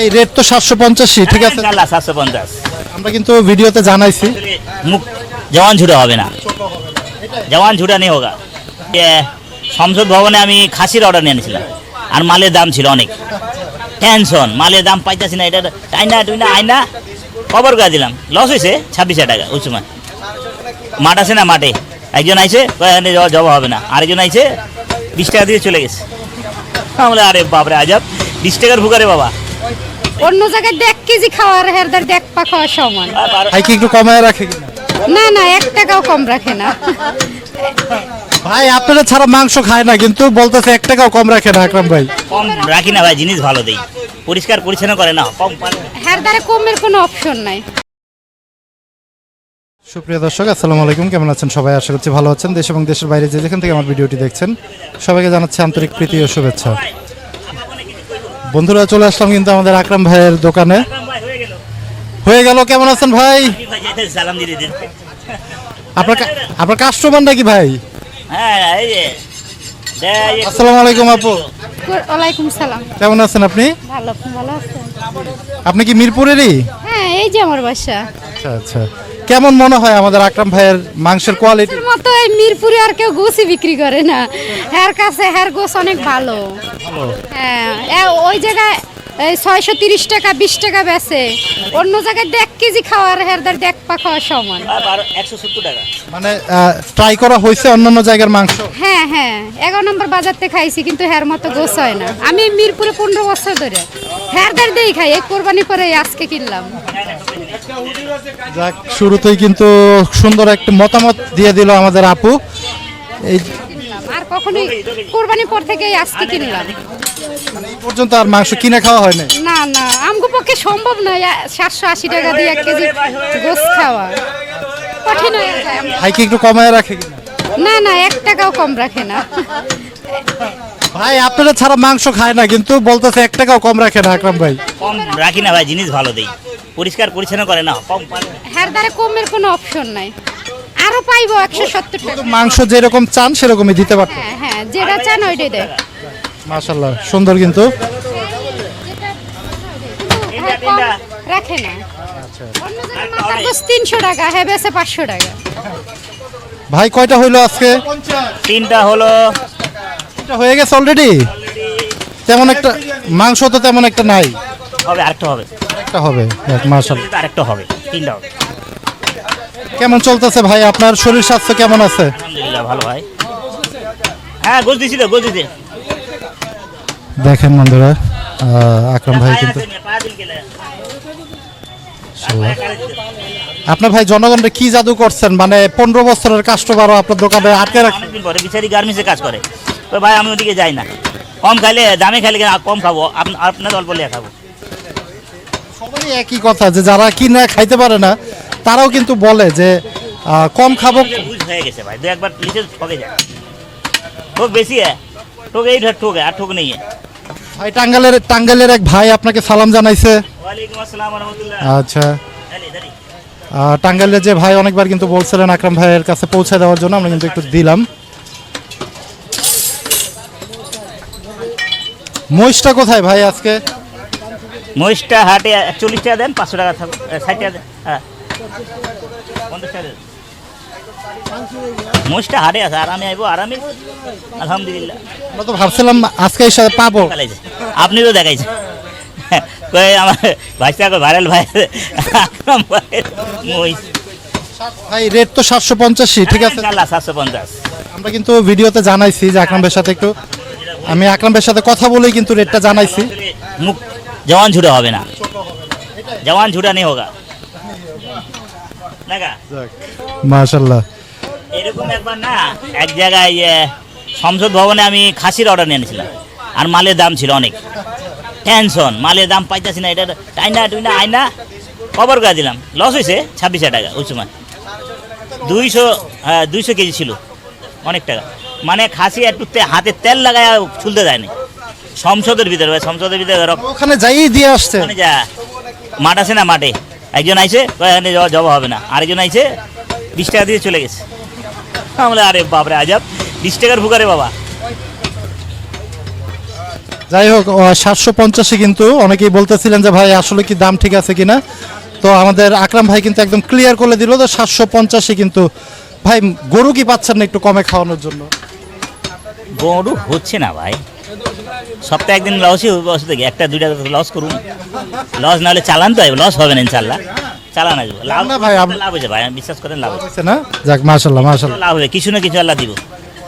ভাই রেট তো সাতশো পঞ্চাশই ঠিক আছে? ইনশাল্লাহ সাতশো পঞ্চাশ। আমরা কিন্তু ভিডিওতে জানাইছি। মুখ জওয়ান ঝুটা হবে না। জওয়ান ঝুটা নেই হোগা। সংসদ ভবনে আমি খাসির অর্ডার নিয়ে এনেছিলাম। আর মালের দাম ছিল অনেক। টেনশন মালের দাম পাইতেছি না এটা টাইনা টুইনা আইনা কবর করে দিলাম। লস হয়েছে ছাব্বিশ হাজার টাকা ওই সময়। মাঠ আছে না মাঠে? একজন আইছে এখানে যাওয়া জবা হবে না। আরেকজন আইছে বিশ টাকা দিয়ে চলে গেছে। আমরা আরে বাপরে আজাব। বিশ টাকার ভুকারে বাবা। অন্য জায়গায় দেড় কেজি খাওয়ার হেরদার দেখ পা খাওয়া সমান। ভাই কি একটু কমায় রাখে কিনা? না না এক টাকাও কম রাখে না। ভাই আপনারা ছাড়া মাংস খায় না কিন্তু বলতেছে এক টাকাও কম রাখে না আকরাম ভাই। কম রাখি না ভাই জিনিস ভালো দেই। পরিষ্কার পরিচ্ছন্ন করে না কম পারে না। হেরদারে কমের কোনো অপশন নাই। সুপ্রিয় দর্শক আসসালামু আলাইকুম কেমন আছেন সবাই? আশা করছি ভালো আছেন। দেশ এবং দেশের বাইরে যে যেখান থেকে আমার ভিডিওটি দেখছেন সবাইকে জানাচ্ছি আন্তরিক প্রীতি ও শুভেচ্ছা। বন্ধুরা চলে আসলাম কিন্তু আমাদের আকরাম ভাইয়ের দোকানে। হয়ে গেল কেমন আছেন ভাই? আপনার আপনার কাস্টমার নাকি ভাই? আসসালামু আলাইকুম আপু। ওয়ালাইকুম সালাম। কেমন আছেন আপনি? ভালো আপনি ভালো আছেন। আপনি কি মিরপুরেরই? হ্যাঁ এই যে আমার বাসা। আচ্ছা আচ্ছা। কেমন মনে হয় আমাদের আকরাম ভাইয়ের মাংসের কোয়ালিটি মতো এই মিরপুরে আর কেউ গোসই বিক্রি করে না। হ্যার কাছে হ্যার গোস অনেক ভালো। হ্যাঁ ওই জায়গায় এই ছয়শো তিরিশ টাকা বিশ টাকা বেচে। অন্য জায়গায় দেড় কেজি খাওয়ার হেরদার দেখ পা খাওয়া সমান। একশো সত্তর টাকা। মানে ট্রাই করা হয়েছে অন্যান্য জায়গার মাংস? হ্যাঁ হ্যাঁ এগারো নম্বর বাজার থেকে খাইছি কিন্তু হ্যার মতো গোস হয় না। আমি মিরপুরে পনেরো বছর ধরে। হ্যার দার দিয়ে খাই এই কোরবানি করে এই আজকে কিনলাম। যাক শুরুতেই কিন্তু সুন্দর একটা মতামত দিয়ে দিল আমাদের আপু। এই আর কখনোই কোরবানি পর থেকে আজকে কিনলাম। এই পর্যন্ত আর মাংস কিনে খাওয়া হয় না না না আমগো পক্ষে সম্ভব নয় সাতশো আশি টাকা দিয়ে এক কেজি গোস খাওয়া। কঠিন হয়ে যায় ভাই কি একটু কমায় রাখে কিনা? না না এক টাকাও কম রাখে না। ভাই আপনারা ছাড়া মাংস খায় না কিন্তু বলতেছে এক টাকাও কম রাখে না আকরাম ভাই। কম রাখি না ভাই জিনিস ভালো দেই। পরিষ্কার পরিচ্ছন্ন করে না কম হ্যার দ্বারা কমের কোনো অপশন নাই। আরও পাইবো একশো সত্তর টাকা। মাংস যেরকম চান সেরকমই দিতে পারতো। হ্যাঁ হ্যাঁ যেটা চান ওইটাই দেয়। মাশাল্লাহ সুন্দর কিন্তু। হ্যাঁ, রাখে না। গোস তিনশো টাকা হ্যাঁ বেসে পাঁচশো টাকা। ভাই কয়টা হইল আজকে? তিনটা হলো। এটা হয়ে গেছে অলরেডি তেমন একটা মাংস তো তেমন একটা নাই। হবে আরেকটা হবে। একটা হবে মাশাল্লাহ আরেকটা হবে তিনটা হবে। কেমন চলতেছে ভাই? আপনার শরীর স্বাস্থ্য কেমন আছে? আলহামদুলিল্লাহ ভালো ভাই। হ্যাঁ গোছ দিছি তো গোছ দিছি। দেখেন বন্ধুরা আকরাম ভাই কিন্তু আপনার ভাই জনগণকে কি জাদু করছেন? মানে পনেরো বছরের কাস্টমারও আপনার দোকানে আটকে রাখেন পরে বিচারি গার্মেন্টসে কাজ করে। ভাই আমি ওদিকে যাই না। কম খাইলে দামে খাইলে কম খাব। আপ- আপনার অল্প লিয়ে খাব। সবাই একই কথা যে যারা কিনে খাইতে পারে না তারাও কিন্তু বলে যে কম খাব। হয়ে গেছে ভাই দু একবার নিচে ঠকে যায়। ঠোক বেশি হ্যাঁ ঠোক এই ঠোক আর ঠোক নেই ভাই টাঙ্গালের টাঙ্গালের এক ভাই আপনাকে সালাম জানাইছে। আচ্ছা। আহ, টাঙ্গাইলের যে ভাই অনেকবার কিন্তু বলছিলেন আকরাম ভাইয়ের কাছে পৌঁছে দেওয়ার জন্য আমরা কিন্তু একটু দিলাম। মহিষটা কোথায় ভাই আজকে? মহিষটা হাটে চল্লিশ টাকা দেন পাঁচশো টাকা থাকবে ষাট টাকা দেন হ্যাঁ। পঞ্চাশ টাকা দেন। মহিষটা হাটে আছে আরামে আইবো আরামে আলহামদুলিল্লাহ। আমরা তো ভাবছিলাম আজকে এসে পাবো। দেখাইছে। আপনি তো দেখাইছে কই আমার ভাইসা ভাইরাল ভাই। মহিষ। ভাই রেট তো সাতশো পঞ্চাশই ঠিক আছে? সাতশো পঞ্চাশ। আমরা কিন্তু ভিডিওতে জানাইছি যে আকরাম ভাইয়ের সাথে একটু আমি আকরাম ভাইয়ের সাথে কথা বলেই কিন্তু রেটটা জানাইছি। মুখ জওয়ান ঝুটা হবে না। জওয়ান ঝুটা নেই হোগা। মাশাল্লাহ। এরকম একবার না এক জায়গায় সংসদ ভবনে আমি খাসির অর্ডার নিয়ে এনেছিলাম। আর মালের দাম ছিল অনেক। টেনশন মালের দাম পাইতেছি না এটা টাইনা টুইনা আইনা কবর করে দিলাম। লস হয়েছে ছাব্বিশ হাজার টাকা ওই সময়। দুইশো হ্যাঁ দুইশো কেজি ছিল। অনেক টাকা। মানে খাসি একটু হাতে তেল লাগায় ছুলতে দেয়নি। সংসদের ভিতরে ভাই, সংসদের ভিতরে ওখানে যাই দিয়ে আসছে। ওখানে যা মাঠ আছে না মাঠে? একজন আইছে এখানে যাওয়া জবা হবে না। আরেকজন আইছে বিশ টাকা দিয়ে চলে গেছে। আমরা আরে বাপরে আজাব বিশ টাকার ভুকারে বাবা। যাই হোক সাতশো পঞ্চাশে কিন্তু অনেকেই বলতেছিলেন যে ভাই আসলে কি দাম ঠিক আছে কিনা? তো আমাদের আকরাম ভাই কিন্তু একদম ক্লিয়ার করে দিল তো সাতশো পঞ্চাশে কিন্তু ভাই গরু কি পাচ্ছেন না একটু কমে খাওয়ানোর জন্য? গরু হচ্ছে না ভাই। সপ্তাহে একদিন লসই হবে অসুবিধা কি? একটা দুইটা লস করুন। লস না হলে চালান তো লস হবে না ইনশাল্লাহ চালান আসব। লাভ না ভাই, লাভ হয়েছে ভাই আমি বিশ্বাস করেন লাভ হয়েছে। না? যাক মাশাল্লাহ মাশাল্লাহ লাভ হবে কিছু না কিছু আল্লাহ দিব।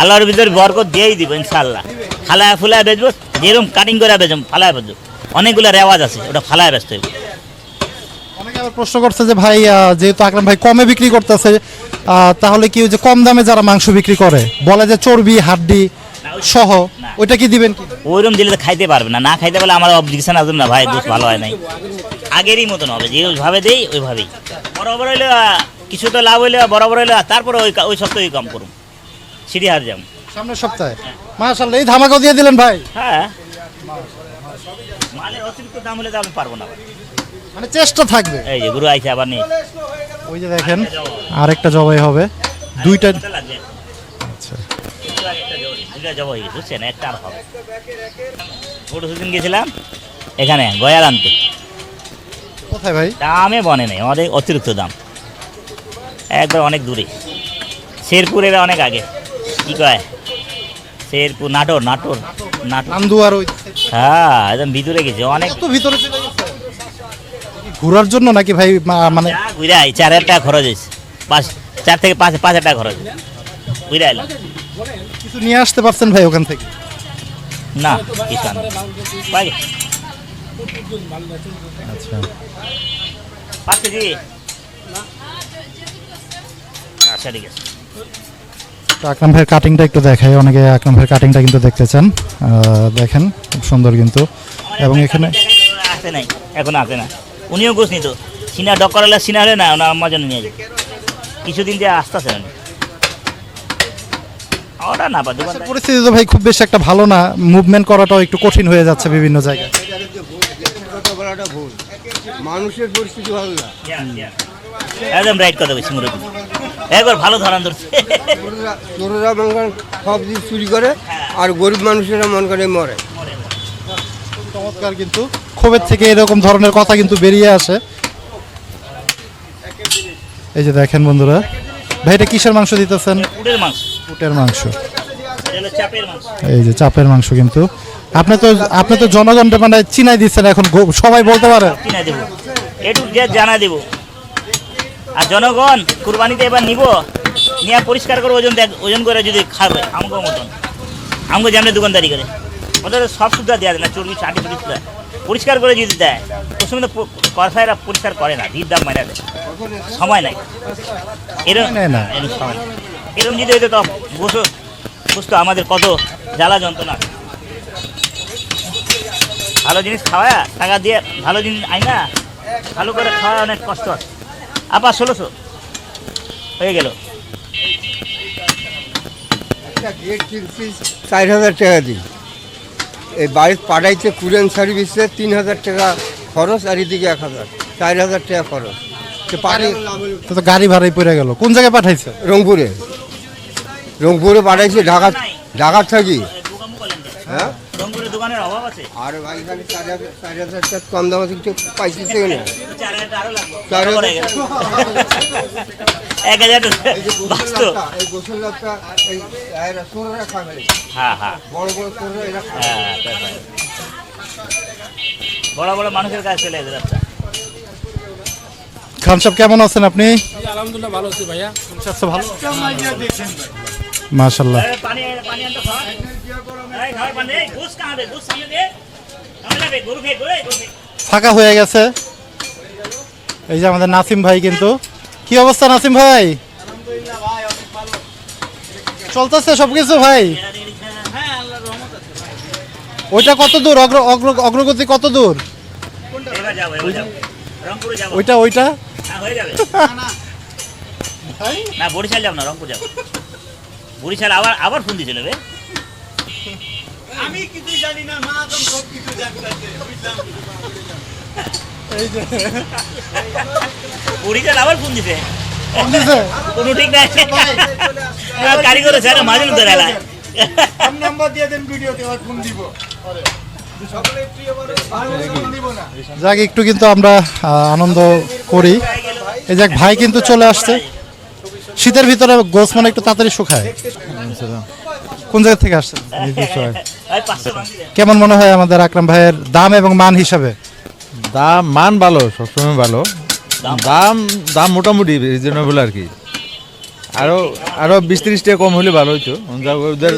আল্লাহর ভিতরে বরকত দিয়েই দিব ইনশাল্লাহ ফালায় ফুলায় বেচবো যেরকম কাটিং করে বেচবো ফালায় বেচবো। অনেকগুলো রেওয়াজ আছে ওটা ফালায় ব্যস্ত হইব প্রশ্ন করছে যে ভাই যেহেতু আকরাম ভাই কমে বিক্রি করতেছে তাহলে কি যে কম দামে যারা মাংস বিক্রি করে বলে যে চর্বি হাড্ডি সহ ওইটা কি দিবেন কি? ওইরকম দিলে তো খাইতে পারবে না না খাইতে পারলে আমার অবজেকশন আসবে না ভাই দোষ ভালো হয় নাই। আগেরই মতন হবে যেভাবে দেই ওইভাবেই। বরাবর হইলে কিছু তো লাভ হইলে বরাবর হইলে তারপরে ওই ওই সপ্তাহে কম করুন সিঁড়ি হার যাম। সামনের সপ্তাহে? মাশাল্লাহ এই ধামাকাও দিয়ে দিলেন ভাই? হ্যাঁ। মালের অতিরিক্ত দাম হলে তো আমি পারব না ভাই। মানে চেষ্টা থাকবে। এই যে গুরু আইছে আবার নেই ওই যে দেখেন আরেকটা জবাই হবে। দুইটা আচ্ছা। জবাই, দুইটা জবাই গেছে, বুঝছেন? একটা আর হবে। ছোট সেদিন গেছিলাম এখানে গয়ার আনতে। কোথায় ভাই? দামে বনে নেই আমাদের অতিরিক্ত দাম। একবার অনেক দূরে। শেরপুরের অনেক আগে। কি কয়? শেরপুর নাটোর নাটোর নাটোর। ওই হ্যাঁ একদম ভিতরে গেছে অনেক এত ভিতরে চলে ঘোরার জন্য নাকি ভাই মা- মানে ঘুরে আই চার হাজার টাকা খরচ হয়েছে। পাঁচ চার থেকে পাঁচ পাঁচ হাজার টাকা খরচ হয়েছে। ঘুরে আইলাম কিছু নিয়ে আসতে পারছেন ভাই ওখান থেকে? না কিছু আচ্ছা। পাঁচ কেজি আচ্ছা ঠিক আছে। তো আকরাম ভাইয়ের কাটিংটা একটু দেখাই। অনেকে আকরাম ভাইয়ের কাটিংটা কিন্তু দেখতে চান। আহ, দেখেন খুব সুন্দর কিন্তু। এবং এখানে আসে নাই? এখন আসে না। উনিও গোছ নিত। সিনা ডক করালে সিনা হলে না ওনার আম্মার জন্য নিয়ে যাবে কিছুদিন যে আসতেছে না ওটা না পা পরিস্থিতি তো ভাই খুব বেশি একটা ভালো না। মুভমেন্ট করাটাও একটু কঠিন হয়ে যাচ্ছে বিভিন্ন জায়গায়। মানুষের পরিস্থিতি ভালো না। একদম রাইট কথা বলছি মুরব্বী। একবার ভালো ধরান ধরছে। চোরেরা চোরেরা মনে করেন সব জিনিস চুরি করে আর গরিব মানুষেরা মন করে মরে। চমৎকার কিন্তু। ক্ষোভের থেকে এরকম ধরনের কথা কিন্তু বেরিয়ে আসে। এই যে দেখেন বন্ধুরা ভাই এটা কিসের মাংস দিতেছেন? উটের মাংস। এই যে চাপের মাংস কিন্তু। আপনি তো আপনি তো জনগণটা মানে চিনাই দিচ্ছেন এখন সবাই বলতে পারে। জানা দেব। আর জনগণ কুরবানিতে এবার নিব। নিয়ে পরিষ্কার করে ওজন দেখ ওজন করে যদি খাবে আমগো মতন। আমগো যেমন দোকানদারি করে। ওদের সব সুবিধা দেওয়া যায় না চর্বি চাটি সুবিধা পরিষ্কার করে যদি দেয় ওর সময় তো কসাইরা পরিষ্কার করে না ভিড় দাম মারা দেয়। সময় নাই এরকম এরকম সময় এরকম যদি হইতো তো বসো বুঝতো আমাদের কত জ্বালা যন্ত্রণা। ভালো জিনিস খাওয়া টাকা দিয়ে ভালো জিনিস আই না ভালো করে খাওয়া অনেক কষ্ট। আছে আবার ষোলোশো হয়ে গেল। চার হাজার টাকা দিই এই বাড়ির পাঠাইছে কুরিয়ান সার্ভিসে তিন হাজার টাকা খরচ আর এদিকে এক হাজার চার হাজার টাকা খরচ। তো পাড়ি তো তো গাড়ি ভাড়াই পড়ে গেল। কোন জায়গায় পাঠাইছে? রংপুরে। রংপুরে পাঠাইছে ঢাকা ঢাকা থাকি। হ্যাঁ? আছে। আর ভাই এখানে চার হাজার চার হাজার টাকা কম দামে কিছু পাইছি সেখানে চার হাজার টাকা আরও লাগবে। চার হাজার- হয়ে গেল। এক হাজার এই গোসল লাভটা, এই গোসল লাভটা এই এরা চোররা খাবে হ্যাঁ হ্যাঁ। বড় বড় এরা হ্যাঁ মানুষের কাছে চলে খান সাহেব কেমন আছেন আপনি? আলহামদুলিল্লাহ ভালো আছি ভাইয়া। ভালো। মাশাল্লাহ। ফাঁকা হয়ে গেছে। এই যে আমাদের নাসিম ভাই কিন্তু। কি অবস্থা নাসিম ভাই? চলতেছে সবকিছু ভাই? ওইটা কত দূর? অগ্র অগ্র- অগ্রগতি কত দূর? ওইটা ওইটা? হ্যাঁ হয়ে যাবে। না বরিশাল যাব না রংপুর যাব। বরিশাল আবার আবার ফোন দিয়েছিল রে। বরিশাল আবার ফোন দিছে। দিছে? কোনো ঠিক নাই। কারিগর আছে মাঝে মধ্যে এলা নাম্বার দিয়ে দেন ভিডিওতে ফোন দিব। যাক একটু কিন্তু আমরা আনন্দ করি। এই যাক ভাই কিন্তু চলে আসছে। শীতের ভিতরে গোস মানে একটু তাড়াতাড়ি শুকায়। কোন জায়গা থেকে আসছেন। কেমন মনে হয় আমাদের আকরাম ভাইয়ের দাম এবং মান হিসাবে? দাম মান ভালো সবসময় ভালো। দাম দাম মোটামুটি রিজনেবল আর কি। আরও আরও বিশ ত্রিশ টাকা কম হলে ভালো হইতো। যা ওদের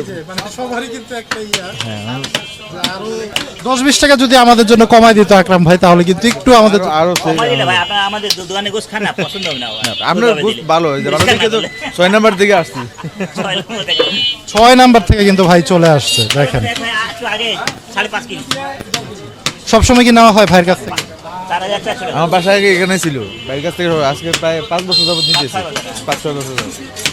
হ্যাঁ, দশ বিশ টাকা যদি আমাদের জন্য কমাই দিত আকরাম ভাই তাহলে কিন্তু একটু আমাদের আরো- ভাই আপনার আমাদের দোকানে গোস খান না পছন্দ হবে না আপনার ভালো তো ছয় নাম্বার দিকে আসছি। ছয় নম্বর থেকে। থেকে কিন্তু ভাই চলে আসছে দেখেন। সবসময় কি নেওয়া হয় ভাইয়ের কাছ থেকে? আমার বাসায় এখানে ছিল। বাড়ির কাছ থেকে আজকে প্রায় পাঁচ বছর যাবত নিতেছি পাঁচ ছয় বছর যাবত।